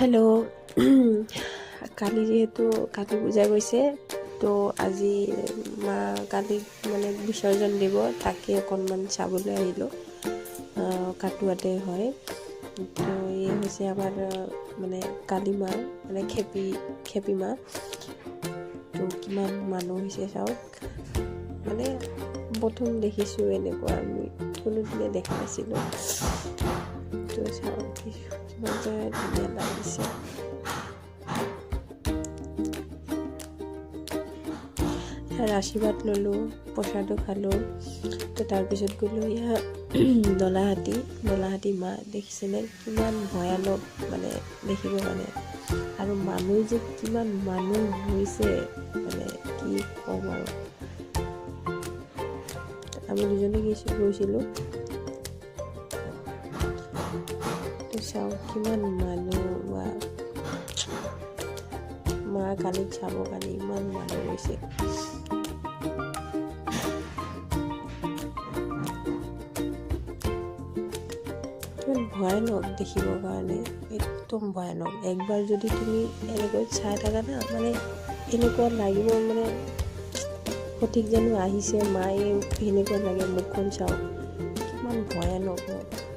Hello' কালি যিহেতু কালী পূজা গৈছে তো আজি মা কালীক মানে বিসৰ্জন দিব তাকে অকণমান চাবলৈ আহিলোঁ। আহ, কাটোৱাতে হয়। তো এই হৈছে আমাৰ মানে কালী মা মানে খেপি খেপি মা। তো কিমান মানুহ হৈছে চাওক। মানে প্ৰথম দেখিছোঁ এনেকুৱা আমি কোনোদিনে দেখা নাছিলোঁ। তো চাওক ধুনীয়া লাগিছে ইয়াৰ আশীৰ্বাদ ল'লোঁ প্ৰসাদো খালোঁ। তো তাৰপিছত গ'লোঁ ইয়াৰ দলাহাতী দলাহাতী মা দেখিছেনে? কিমান ভয়ানক মানে দেখিব মানে। আৰু মানুহ যে কিমান মানুহ হৈছে মানে কি ক'ম আৰু। আমি দুজনে গৈছোঁ গৈছিলোঁ তো চাওঁ কিমান মানুহ, বা কালীক চাবৰ কাৰণে ইমান মানুহ ভয়ানক দেখিবৰ কাৰণে, একদম ভয়ানক। একবাৰ যদি তুমি এনেকৈ চাই থাকা না মানে এনেকুৱা লাগিব মানে সঠিক জানো আহিছে, মায়ে সেনেকুৱা লাগে, মুখখন চাওঁ কিমান ভয়ানক। হয়